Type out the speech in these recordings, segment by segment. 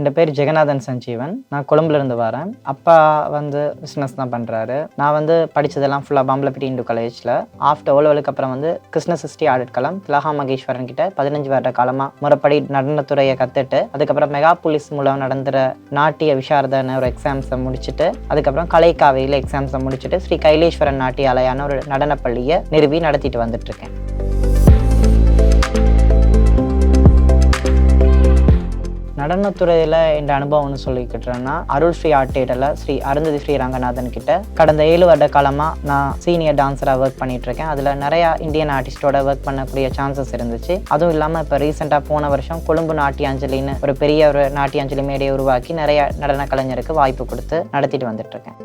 என் பேர் ஜெகநாதன் சஞ்சீவன். நான் கொழும்புல இருந்து வரேன். அப்பா வந்து பிஸ்னஸ் தான் பண்ணுறாரு நான் வந்து படித்ததெல்லாம் ஃபுல்லாக பாம்பலப்பிட்டி இந்து காலேஜில் ஆஃப்டர் ஓலவலுக்கு அப்புறம் வந்து கிருஷ்ண சஷ்டி ஆடிட்களம் திலகா மகேஸ்வரன் கிட்ட பதினஞ்சு வருட காலமாக முறைப்படி நடனத்துறையை கற்றுட்டு அதுக்கப்புறம் மெகா போலீஸ் மூலம் நடந்துற நாட்டிய விஷாரதன ஒரு எக்ஸாம்ஸை முடிச்சுட்டு அதுக்கப்புறம் கலைக்காவையில் எக்ஸாம்ஸை முடிச்சுட்டு ஸ்ரீ கைலேஸ்வரன் நாட்டியாலயான ஒரு நடனப்பள்ளியை நிறுவி நடத்திட்டு வந்துட்டு நடனத்துறையில் என் அனுபவம்னு சொல்லிக்கிட்டேன்னா அருள் ஸ்ரீ ஆர்ட் தேட்டரில் ஸ்ரீ அருந்ததி ஸ்ரீ ரங்கநாதன் கிட்ட கடந்த ஏழு வருட காலமாக நான் சீனியர் டான்ஸராக ஒர்க் பண்ணிகிட்ருக்கேன் இருக்கேன் அதில் நிறையா இந்தியன் ஆர்டிஸ்டோட ஒர்க் பண்ணக்கூடிய சான்சஸ் இருந்துச்சு. அதுவும் இல்லாமல் இப்போ ரீசெண்டாக போன வருஷம் கொழும்பு நாட்டியாஞ்சலின்னு ஒரு பெரிய ஒரு நாட்டியாஞ்சலி மேடையை உருவாக்கி நிறைய நடன கலைஞருக்கு வாய்ப்பு கொடுத்து நடத்திட்டு வந்துட்டுருக்கேன்.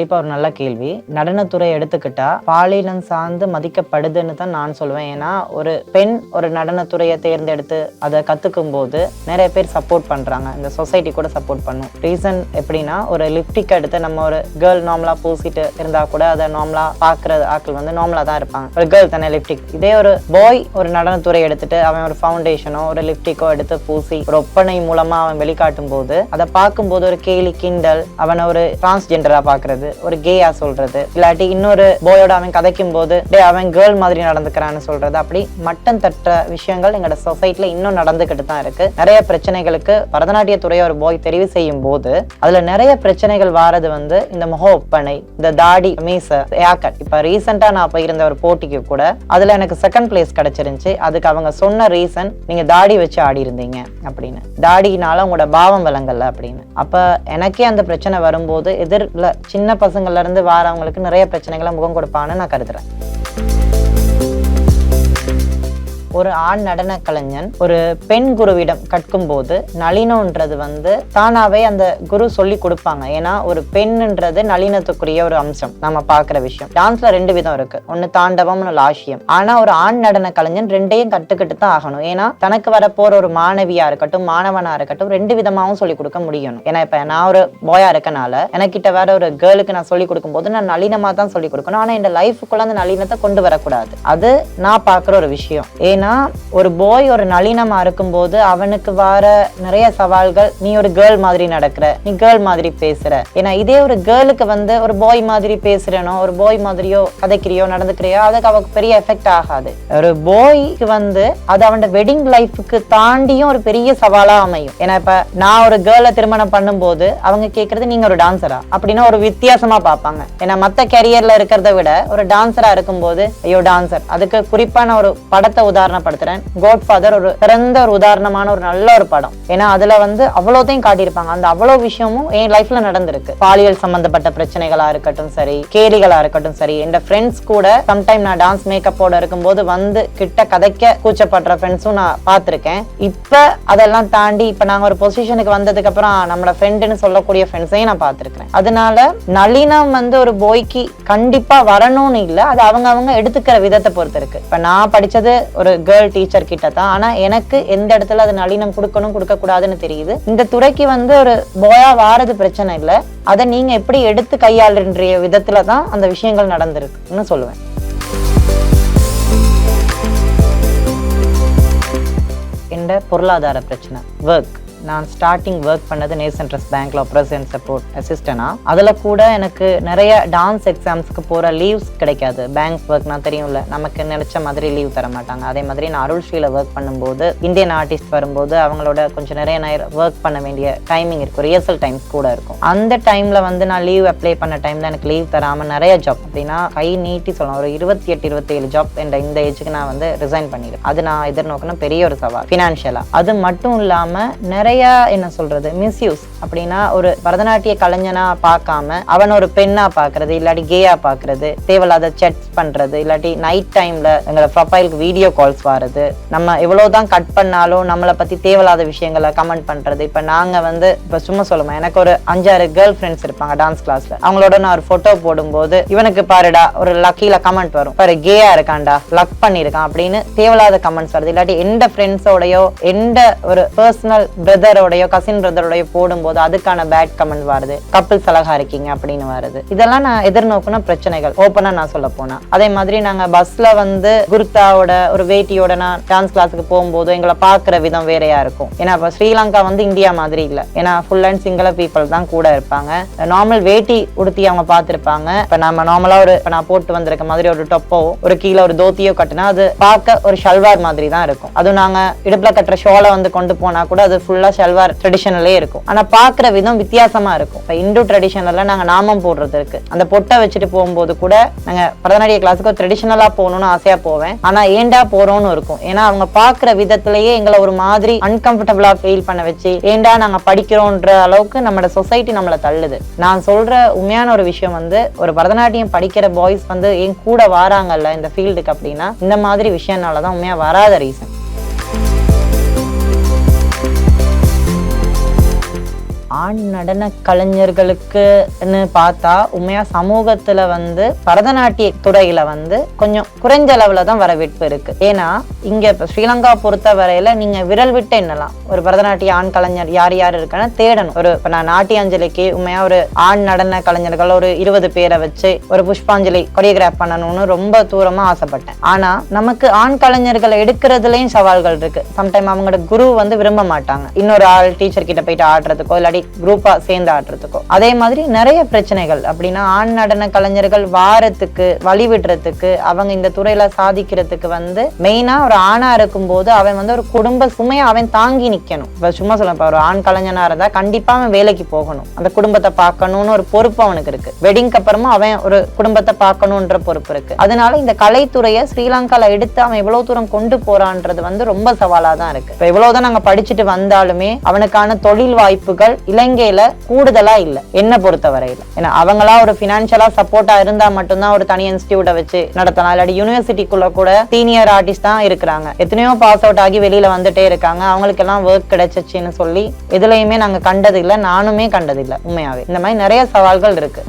கண்டிப்பாக ஒரு நல்ல கேள்வி. நடனத்துறை எடுத்துக்கிட்டா பாலினம் சார்ந்து மதிக்கப்படுதுன்னு தான் நான் சொல்லுவேன் ஏன்னா ஒரு பெண் ஒரு நடனத்துறையை தேர்ந்தெடுத்து அதை கற்றுக்கும் போது நிறைய பேர் சப்போர்ட் பண்ணுறாங்க இந்த சொசைட்டி கூட சப்போர்ட் பண்ணும். ரீசன் எப்படின்னா ஒரு லிப்டிக் எடுத்து நம்ம ஒரு கேர்ள் நார்மலாக பூசிட்டு இருந்தால் கூட அதை நார்மலாக பார்க்குற ஆக்கள் வந்து நார்மலாக தான் இருப்பாங்க. ஒரு கேர்ள் தானே லிப்டிக். இதே ஒரு பாய் ஒரு நடனத்துறை எடுத்துட்டு அவன் ஒரு ஃபவுண்டேஷனோ ஒரு லிப்டிக்கோ எடுத்து பூசி ஒரு ஒப்பனை மூலமாக அவன் வெளிக்காட்டும் போது அதை பார்க்கும்போது ஒரு கேலி கிண்டல் அவனை ஒரு டிரான்ஸ்ஜெண்டராக பார்க்குறது ஒரு கேயா சொல்றது. இல்லாட்டி இன்னொரு போயோட அவன் கதைக்கும் போது டே அவன் கேர்ள் மாதிரி நடந்துக்கிறான்னு சொல்றது. அப்படி மட்டம் தட்ட விஷயங்கள் எங்களோட சொசைட்டில இன்னும் நடந்துகிட்டு தான் இருக்கு. நிறைய பிரச்சனைகளுக்கு பரதநாட்டிய துறையை ஒரு போய் தெரிவு செய்யும் போது அதுல நிறைய பிரச்சனைகள் வாரது வந்து இந்த முக ஒப்பனை இந்த தாடி மீச ஏக்கட் இப்ப ரீசெண்டா நான் போயிருந்த ஒரு போட்டிக்கு கூட அதுல எனக்கு செகண்ட் பிளேஸ் கிடைச்சிருந்துச்சு. அதுக்கு அவங்க சொன்ன ரீசன் நீங்க தாடி வச்சு ஆடி இருந்தீங்க அப்படின்னு. தாடினால உங்களோட பாவம் விளங்கல அப்படின்னு. அப்ப எனக்கே அந்த பிரச்சனை வரும்போது எதிரில் சின்ன சின்ன இருந்து வாரவங்களுக்கு நிறைய பிரச்சனைகளை முகம் கொடுப்பான்னு நான் கருதுறேன். ஒரு ஆண் நடன கலைஞன் ஒரு பெண் குருவிடம் கற்கும்போது நளினம்ன்றது வந்து தானாவே அந்த குரு சொல்லி கொடுப்பாங்க. ஏன்னா ஒரு பெண்ணுன்றது நளினத்துக்குரிய ஒரு அம்சம். நம்ம பார்க்குற விஷயம். டான்ஸ்ல ரெண்டு விதம் இருக்கு. ஒன்னு தாண்டவம் லாஷியம். ஆனா ஒரு ஆண் நடன கலைஞன் ரெண்டையும் கத்துக்கிட்டு தான் ஆகணும். ஏன்னா தனக்கு வரப்போற ஒரு மாணவியா இருக்கட்டும் மாணவனா இருக்கட்டும் ரெண்டு விதமாவும் சொல்லி கொடுக்க முடியணும். ஏன்னா இப்ப நான் ஒரு பாயா இருக்கனால எனக்கிட்ட வேற ஒரு கேர்ளுக்கு நான் சொல்லி கொடுக்கும்போது நான் நளினமா தான் சொல்லி கொடுக்கணும். ஆனா இந்த லைஃபுக்குள்ள அந்த நளினத்தை கொண்டு வரக்கூடாது. அது நான் பார்க்குற ஒரு விஷயம். ஏன்னா ஒரு பாய் ஒரு நளினமா இருக்கும்போது அவனுக்கு வர நிறைய சவால்கள் நீ ஒரு கேர்ள் மாதிரி நடக்கிற நீ கேர்ள் மாதிரி பேசுற. ஏன்னா இதே ஒரு கேர்ளுக்கு வந்து ஒரு பாய் மாதிரி பேசுறனோ ஒரு பாய் மாதிரியோ கதைக்கிறியோ நடந்துக்கிறியோ அதுக்கு அவனுக்கு பெரிய எஃபெக்ட் ஆகாது. ஒரு பாய்க்கு வந்து அது அவனோட வெட்டிங் லைஃபுக்கு தாண்டியும் ஒரு பெரிய சவாலா அமையும். ஏன்னா இப்ப நான் ஒரு கேர்ளை திருமணம் பண்ணும்போது அவங்க கேட்கறது நீங்க ஒரு டான்சரா அப்படின்னா ஒரு வித்தியாசமா பார்ப்பாங்க. ஏன்னா மத்த கேரியர்ல இருக்கிறத விட ஒரு டான்சரா இருக்கும்போது ஐயோ டான்சர் அதுக்கு குறிப்பான ஒரு படத்தை உதாரணப்படுத்துறேன். கோட் ஃபாதர் ஒரு சிறந்த ஒரு உதாரணமான ஒரு நல்ல ஒரு படம். ஏன்னா அதுல வந்து அவ்வளோத்தையும் காட்டியிருப்பாங்க. அந்த அவ்வளோ விஷயமும் என் லைஃப்ல நடந்திருக்கு. பாலியல் சம்பந்தப்பட்ட பிரச்சனைகளா இருக்கட்டும் சரி கேலிகளா இருக்கட்டும் சரி என் ஃப்ரெண்ட்ஸ் கூட சம்டைம் நான் டான்ஸ் மேக்கப்போட இருக்கும்போது வந்து கிட்ட கதைக்க கூச்சப்படுற ஃப்ரெண்ட்ஸும் நான் பார்த்துருக்கேன். இப்போ அதெல்லாம் தாண்டி இப்போ நாங்க ஒரு பொசிஷனுக்கு வந்ததுக்கு அப்புறம் நம்மளோட ஃப்ரெண்டுன்னு சொல்லக்கூடிய ஃப்ரெண்ட்ஸையும் நான் பார்த்துருக்கேன் அதனால நளினம் வந்து ஒரு போய்க்கு கண்டிப்பா வரணும்னு இல்லை அது அவங்க அவங்க எடுத்துக்கிற விதத்தை பொறுத்து இருக்கு. இப்போ நான் படிச்சது ஒரு கேர்ள் டீச்சர் கிட்ட தான். ஆனா எனக்கு எந்த இடத்துல அது நளினம் கொடுக்கணும் கொடுக்க கூடாதுன்னு தெரியுது. இந்த துறைக்கு வந்து ஒரு போயா வாரது பிரச்சனை இல்லை. அதை நீங்க எப்படி எடுத்து கையாளுன்ற விதத்துல தான் அந்த விஷயங்கள் நடந்திருக்குன்னு சொல்லுவேன். என்ற பொருளாதார பிரச்சனை ஒர்க் நான் ஸ்டார்டிங் ஒர்க் பண்ணது நேசன் ட்ரஸ்ட் பேங்க்ல ஆப்ரேஷன் சப்போர்ட் அசிஸ்டனா அதில் கூட எனக்கு நிறைய டான்ஸ் எக்ஸாம்ஸ்க்கு போகிற லீவ்ஸ் கிடைக்காது. பேங்க் ஒர்க்னா தெரியும்ல நமக்கு நினைச்ச மாதிரி லீவ் தர மாட்டாங்க. அதே மாதிரி நான் அருள் ஸ்ரீல ஒர்க் பண்ணும்போது இந்தியன் ஆர்டிஸ்ட் வரும்போது அவங்களோட கொஞ்சம் நிறைய நேரம் ஒர்க் பண்ண வேண்டிய டைமிங் இருக்கும். ரியர்சல் டைம்ஸ் கூட இருக்கும். அந்த டைம்ல வந்து நான் லீவ் அப்ளை பண்ண டைம்ல எனக்கு லீவ் தராமல் நிறைய ஜாப் அப்படின்னா கை நீட்டி சொல்லலாம் ஒரு இருபத்தி எட்டு இருபத்தி ஏழு ஜாப் என்ற இந்த ஏஜுக்கு நான் வந்து ரிசைன் பண்ணிடுவேன். அது நான் எதிர்நோக்கின பெரிய ஒரு சவால். ஃபினான்ஷியலாக அது மட்டும் இல்லாமல் நிறைய என்ன சொல்றது மிஸ்யூஸ் அப்படின்னா ஒரு பரதநாட்டிய கலைஞனா பார்க்காம அவன் ஒரு பெண்ணா பாக்குறது இல்லாட்டி கேயா பாக்குறது தேவையில்லாத செட் பண்றது இல்லாட்டி நைட் டைம்ல எங்களோட ப்ரொஃபைலுக்கு வீடியோ கால்ஸ் வர்றது நம்ம எவ்வளவுதான் கட் பண்ணாலும் நம்மளை பத்தி தேவையில்லாத விஷயங்களை கமெண்ட் பண்றது. இப்ப நாங்க வந்து இப்ப சும்மா சொல்லுமா எனக்கு ஒரு அஞ்சாறு கேர்ள் ஃப்ரெண்ட்ஸ் இருப்பாங்க டான்ஸ் கிளாஸ்ல அவங்களோட நான் ஒரு போட்டோ போடும்போது இவனுக்கு பாருடா ஒரு லக்கில கமெண்ட் வரும். பாரு கேயா இருக்கான்டா லக் பண்ணியிருக்கான் அப்படின்னு தேவையில்லாத கமெண்ட்ஸ் வருது. இல்லாட்டி எந்த ஃப்ரெண்ட்ஸோடய எந்த ஒரு பர்சனல் பிரதரோடைய கசின் பிரதரோடைய போடும்போது அதுக்கான பேட் கமெண்ட் வருது. கப்பிள்ஸ் அழகா இருக்கீங்க அப்படின்னு வருது. இதெல்லாம் நான் எதிர்நோக்குன பிரச்சனைகள். ஓப்பனா நான் சொல்ல போனா. அதே மாதிரி நாங்க பஸ்ல வந்து குர்தாவோட ஒரு வேட்டியோட நான் டான்ஸ் கிளாஸுக்கு போகும்போது எங்களை பார்க்குற விதம் வேறையா இருக்கும். ஏன்னா இப்போ ஸ்ரீலங்கா வந்து இந்தியா மாதிரி இல்லை. ஏன்னா ஃபுல் அண்ட் சிங்கள பீப்புள் தான் கூட இருப்பாங்க. நார்மல் வேட்டி உடுத்தி அவங்க பார்த்துருப்பாங்க. இப்போ நம்ம நார்மலா ஒரு இப்போ நான் போட்டு வந்திருக்க மாதிரி ஒரு டொப்போ ஒரு கீழே ஒரு தோத்தியோ கட்டினா அது பார்க்க ஒரு ஷல்வார் மாதிரி தான் இருக்கும். அதுவும் நாங்க இடுப்புல கட்டுற ஷோலை வந்து கொண்டு போனா கூட அது ஃபுல்லா ஷல்வார் ட்ரெடிஷனலே இருக்கும். ஆனா பார்க்குற விதம் வித்தியாசமா இருக்கும். இப்போ இந்து ட்ரெடிஷனல்ல நாங்க நாமம் போடுறது இருக்கு. அந்த பொட்டை வச்சுட்டு போகும்போது கூட நாங்க பரதநாட்டிய கிளாஸுக்கு ட்ரெடிஷனலா போகணும்னு ஆசையா போவேன். ஆனா ஏன்டா போறோம்னு இருக்கும். ஏன்னா அவங்க பார்க்குற விதத்திலேயே எங்களை ஒரு மாதிரி அன்கம்ஃபர்டபுளா ஃபீல் பண்ண வச்சு ஏன்டா நாங்க படிக்கிறோன்ற அளவுக்கு நம்மளோட சொசைட்டி நம்மளை தள்ளுது. நான் சொல்ற உண்மையான ஒரு விஷயம் வந்து ஒரு பரதநாட்டியம் படிக்கிற பாய்ஸ் வந்து என் கூட வாராங்கல்ல இந்த ஃபீல்டுக்கு அப்படின்னா இந்த மாதிரி விஷயம்னால தான் உண்மையா வராத ரீசன் ஆண் நடன கலைஞர்களுக்குன்னு பார்த்தா உண்மையாக சமூகத்தில் வந்து பரதநாட்டிய துறையில் வந்து கொஞ்சம் குறைஞ்ச அளவில் தான் வரவேற்பு இருக்குது ஏன்னா இங்கே இப்போ ஸ்ரீலங்கா பொறுத்த வரையில் நீங்கள் விரல் விட்டு என்னலாம் ஒரு பரதநாட்டிய ஆண் கலைஞர் யார் யார் இருக்கான்னு தேடணும். ஒரு இப்போ நான் நாட்டியாஞ்சலிக்கு உண்மையாக ஒரு ஆண் நடன கலைஞர்கள் ஒரு இருபது பேரை வச்சு ஒரு புஷ்பாஞ்சலி கொரியோகிராஃப் பண்ணணும்னு ரொம்ப தூரமாக ஆசைப்பட்டேன். ஆனால் நமக்கு ஆண் கலைஞர்களை எடுக்கிறதுலையும் சவால்கள் இருக்குது சம்டைம் அவங்களோட குரு வந்து விரும்ப மாட்டாங்க. இன்னொரு ஆள் டீச்சர் கிட்ட போயிட்டு ஆடுறதுக்கோ இல்லாட்டி குரூப்பா சேர்ந்து ஆடுறதுக்கோ அதே மாதிரி நிறைய பிரச்சனைகள். அப்படின்னா ஆண் நடன கலைஞர்கள் வாரத்துக்கு வழி விடுறதுக்கு அவங்க இந்த துறையில சாதிக்கிறதுக்கு வந்து மெயினாக ஒரு ஆணா இருக்கும்போது அவன் வந்து ஒரு குடும்ப சுமையை அவன் தாங்கி நிற்கணும் இப்போ சும்மா சொல்ல ஒரு ஆண் கலைஞனாக இருந்தால் கண்டிப்பாக அவன் வேலைக்கு போகணும். அந்த குடும்பத்தை பார்க்கணும்னு ஒரு பொறுப்பு அவனுக்கு இருக்கு. வெட்டிங்க்கு அப்புறமா அவன் ஒரு குடும்பத்தை பார்க்கணுன்ற பொறுப்பு இருக்கு. அதனால இந்த கலைத்துறையை ஸ்ரீலங்கால எடுத்து அவன் எவ்வளவு தூரம் கொண்டு போறான்றது வந்து ரொம்ப சவாலாக தான் இருக்கு. இப்போ எவ்வளவுதான் நாங்கள் படிச்சுட்டு வந்தாலுமே அவனுக்கான தொழில் வாய்ப்புகள் இலங்கையில கூடுதலா இல்ல. என்ன பொறுத்த வரையில ஏன்னா அவங்களா ஒரு பினான்சியலா சப்போர்ட்டா இருந்தா மட்டும்தான் ஒரு தனி இன்ஸ்டியூட்டை வச்சு நடத்தலாம் இல்லாட்டி யூனிவர்சிட்டிக்குள்ள கூட சீனியர் ஆர்டிஸ்ட் தான் இருக்கிறாங்க. எத்தனையோ பாஸ் அவுட் ஆகி வெளியில வந்துட்டே இருக்காங்க. அவங்களுக்கு எல்லாம் ஒர்க் கிடைச்சிச்சுன்னு சொல்லி எதுலையுமே நாங்க கண்டது இல்ல நானுமே கண்டது இல்ல உண்மையாவே. இந்த மாதிரி நிறைய சவால்கள் இருக்கு.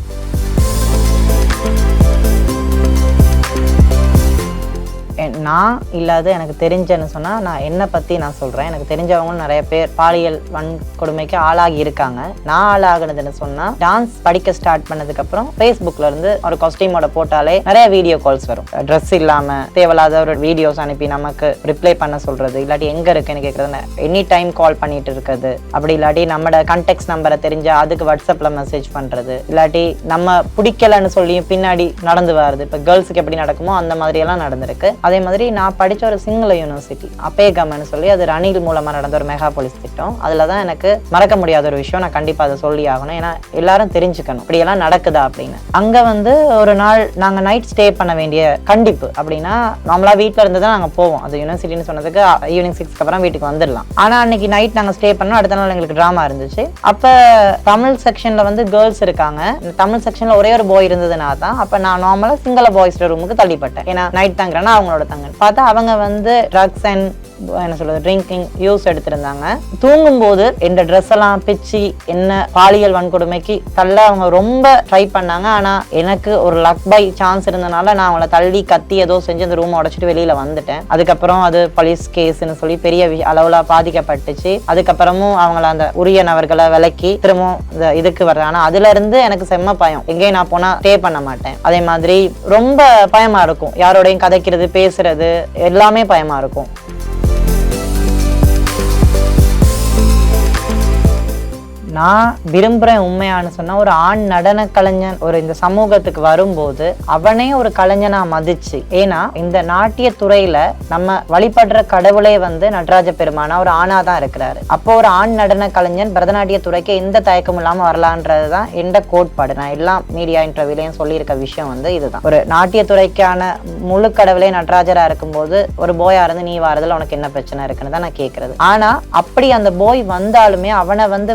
நான் இல்லாத எனக்கு தெரிஞ்சேன்னு சொன்னால் நான் என்னை பற்றி நான் சொல்கிறேன் எனக்கு தெரிஞ்சவங்களும் நிறைய பேர் பாலியல் வன்கொடுமைக்கு ஆளாகி இருக்காங்க. நான் ஆளாகினதுன்னு சொன்னால் டான்ஸ் படிக்க ஸ்டார்ட் பண்ணதுக்கப்புறம் ஃபேஸ்புக்கில் இருந்து ஒரு காஸ்டியூமோட போட்டாலே நிறைய வீடியோ கால்ஸ் வரும். ட்ரெஸ் இல்லாமல் தேவையில்லாத ஒரு வீடியோஸ் அனுப்பி நமக்கு ரிப்ளை பண்ண சொல்கிறது இல்லாட்டி எங்கே இருக்குன்னு கேட்குறது எனி டைம் கால் பண்ணிட்டு இருக்கிறது. அப்படி இல்லாட்டி நம்மளோட கண்டெக்ட் நம்பரை தெரிஞ்சு அதுக்கு வாட்ஸ்அப்பில் மெசேஜ் பண்ணுறது இல்லாட்டி நம்ம பிடிக்கலன்னு சொல்லி பின்னாடி நடந்து வருது இப்போ கேர்ள்ஸுக்கு எப்படி நடக்குமோ அந்த மாதிரியெல்லாம் நடந்திருக்கு. அதே மாதிரி மாதிரி நான் படித்த ஒரு சிங்கள யூனிவர்சிட்டி அப்பேகம்னு சொல்லி அது ரணில் மூலமாக நடந்த ஒரு மெகா போலீஸ் திட்டம். அதில் தான் எனக்கு மறக்க முடியாத ஒரு விஷயம். நான் கண்டிப்பாக அதை சொல்லி ஆகணும். ஏன்னா எல்லாரும் தெரிஞ்சுக்கணும். இப்படியெல்லாம் நடக்குதா அப்படின்னு. அங்கே வந்து ஒரு நாள் நாங்கள் நைட் ஸ்டே பண்ண வேண்டிய கண்டிப்பு அப்படின்னா நார்மலாக வீட்டில் இருந்து தான் நாங்கள் போவோம். அது யூனிவர்சிட்டின்னு சொன்னதுக்கு ஈவினிங் சிக்ஸ்க்கு அப்புறம் வீட்டுக்கு வந்துடலாம். ஆனால் அன்னைக்கு நைட் நாங்கள் ஸ்டே பண்ணோம். அடுத்த நாள் எங்களுக்கு ட்ராமா இருந்துச்சு. அப்போ தமிழ் செக்ஷனில் வந்து கேர்ள்ஸ் இருக்காங்க. இந்த தமிழ் செக்ஷனில் ஒரே ஒரு பாய் இருந்ததுனால தான் அப்போ நான் நார்மலாக சிங்கள பாய்ஸ் ரூமுக்கு தள்ளிப்பட்டேன். ஏன்னா நைட் தங்குறேன்னா அவங்களோட தங்க பார்த்தா அவங்க வந்து ட்ரக்ஸ் அண்ட் என்ன சொல்றது ட்ரிங்கிங் யூஸ் எடுத்திருந்தாங்க. தூங்கும்போது இந்த ட்ரெஸ் எல்லாம் பிச்சு என்ன பாலியல் வன்கொடுமைக்கு தள்ள அவங்க ரொம்ப ட்ரை பண்ணாங்க. ஆனா எனக்கு ஒரு லக் பை சான்ஸ் இருந்தனால நான் அவங்கள தள்ளி கத்தி ஏதோ செஞ்சு அந்த ரூம் உடச்சிட்டு வெளியில வந்துட்டேன். அதுக்கப்புறம் அது போலீஸ் கேஸ்ன்னு சொல்லி பெரிய வி- அளவுல பாதிக்கப்பட்டுச்சு. அதுக்கப்புறமும் அவங்கள அந்த உரிய நபர்களை விலக்கி திரும்பவும் இந்த இதுக்கு வர்றேன். ஆனா அதுல இருந்து எனக்கு செம்ம பயம். எங்கேயும் நான் போனா ஸ்டே பண்ண மாட்டேன். அதே மாதிரி ரொம்ப பயமா இருக்கும். யாரோடையும் கதைக்கிறது பேசுறது எல்லாமே பயமா இருக்கும். நான் விரும்புறேன் உண்மையானு சொன்னால் ஒரு ஆண் நடன கலைஞன் ஒரு இந்த சமூகத்துக்கு வரும்போது அவனே ஒரு கலைஞனாக மதிச்சு ஏன்னா இந்த நாட்டிய துறையில் நம்ம வழிபடுற கடவுளே வந்து நடராஜ பெருமானா ஒரு ஆணாக தான் இருக்கிறாரு. அப்போ ஒரு ஆண் நடன கலைஞன் பரதநாட்டிய துறைக்கு எந்த தயக்கம் இல்லாமல் வரலான்றது தான் எந்த கோட்பாடு. நான் எல்லாம் மீடியா இன்டர்வியூலையும் சொல்லியிருக்க விஷயம் வந்து இதுதான். ஒரு நாட்டிய துறைக்கான முழு கடவுளே நடராஜராக இருக்கும்போது ஒரு போயா இருந்து நீ வாரதில் உனக்கு என்ன பிரச்சனை இருக்குன்னு தான் நான் கேட்கறது ஆனால் அப்படி அந்த போய் வந்தாலுமே அவனை வந்து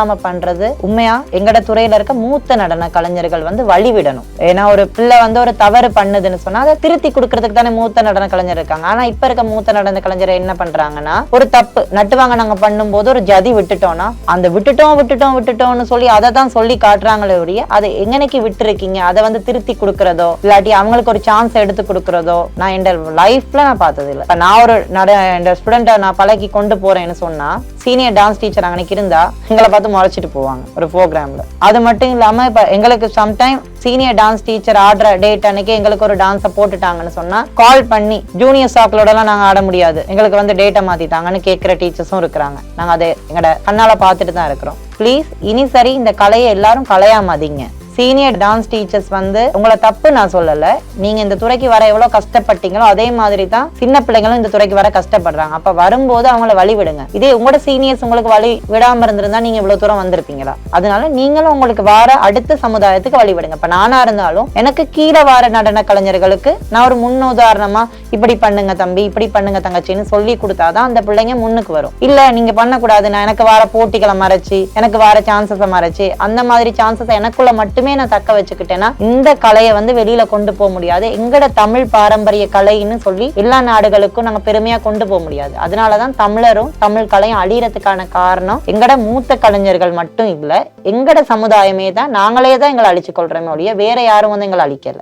இல்லாம பண்றது உண்மையா? எங்கட துறையில இருக்க மூத்த நடன கலைஞர்கள் வந்து வழிவிடணும். ஏன்னா ஒரு பிள்ளை வந்து ஒரு தவறு பண்ணுதுன்னு சொன்னா அதை திருத்தி கொடுக்கறதுக்கு தானே மூத்த நடன கலைஞர் இருக்காங்க. ஆனா இப்ப இருக்க மூத்த நடன கலைஞர் என்ன பண்றாங்கன்னா ஒரு தப்பு. நட்டுவாங்க நாங்க பண்ணும்போது ஒரு ஜதி விட்டுட்டோம்னா அந்த விட்டுட்டோம் விட்டுட்டோம் விட்டுட்டோம்னு சொல்லி அதை தான் சொல்லி காட்டுறாங்களே ஒழிய அதை எங்கனைக்கு விட்டுருக்கீங்க? அதை வந்து திருத்தி கொடுக்கறதோ இல்லாட்டி அவங்களுக்கு ஒரு சான்ஸ் எடுத்து கொடுக்கறதோ நான் என் லைஃப்ல நான் பார்த்தது இல்லை நான் ஒரு நட இந்த ஸ்டூடெண்ட்டை நான் பழகி கொண்டு போறேன்னு சொன்னா சீனியர் டான்ஸ் டீச்சர் அன்னைக்கு இருந்தா எங்களை பார்த்து முறைச்சிட்டு போவாங்க ஒரு ப்ரோக்ராம்ல அது மட்டும் இல்லாம இப்ப எங்களுக்கு சம்டைம் சீனியர் டான்ஸ் டீச்சர் ஆடுற டேட் அன்னைக்கு எங்களுக்கு ஒரு டான்ஸை போட்டுட்டாங்கன்னு சொன்னா கால் பண்ணி ஜூனியர் சாக்களோட எல்லாம் நாங்க ஆட முடியாது. எங்களுக்கு வந்து டேட்டை மாத்திட்டாங்கன்னு கேட்கிற டீச்சர்ஸும் இருக்கிறாங்க. நாங்க அதை எங்களோட கண்ணால பார்த்துட்டு தான் இருக்கிறோம். ப்ளீஸ் இனி சரி இந்த கலையை எல்லாரும் கலையாமதிங்க. சீனியர் டான்ஸ் டீச்சர்ஸ் வந்து உங்களை தப்பு நான் சொல்லல. நீங்க இந்த துறைக்கு வர எவ்வளவு கஷ்டப்பட்டீங்களோ அதே மாதிரி தான் சின்ன பிள்ளைங்களும் இந்த துறைக்கு வர கஷ்டப்படுறாங்க. அப்ப வரும்போது அவங்கள வழி விடுங்க இதே உங்களோட சீனியர்ஸ் உங்களுக்கு வழி விடாம இருந்திருந்தா நீங்க இவ்வளவு தூரம் வந்திருப்பீங்களா? அதனால நீங்களும் உங்களுக்கு வர அடுத்த சமுதாயத்துக்கு வழி விடுங்க இப்ப நானா இருந்தாலும் எனக்கு கீழே வர நடன கலைஞர்களுக்கு நான் ஒரு முன் உதாரணமா இப்படி பண்ணுங்க தம்பி இப்படி பண்ணுங்க தங்கச்சின்னு சொல்லி கொடுத்தாதான் அந்த பிள்ளைங்க முன்னுக்கு வரும். இல்ல நீங்க பண்ணக்கூடாது நான் எனக்கு வர போட்டிகளை மறைச்சு எனக்கு வர சான்சஸை மறைச்சு அந்த மாதிரி சான்சஸ் எனக்குள்ள மட்டுமே நான் தக்க வச்சுக்கிட்டேன்னா இந்த கலையை வந்து வெளியில கொண்டு போக முடியாது. எங்கட தமிழ் பாரம்பரிய கலைன்னு சொல்லி எல்லா நாடுகளுக்கும் நாங்க பெருமையா கொண்டு போக முடியாது. அதனாலதான் தமிழரும் தமிழ் கலையும் அழியறதுக்கான காரணம் எங்கட மூத்த கலைஞர்கள் மட்டும் இல்ல எங்கட சமுதாயமே தான் நாங்களே தான் எங்களை அழிச்சு கொள்றோமே ஒழிய வேற யாரும் வந்து எங்களை அழிக்கல.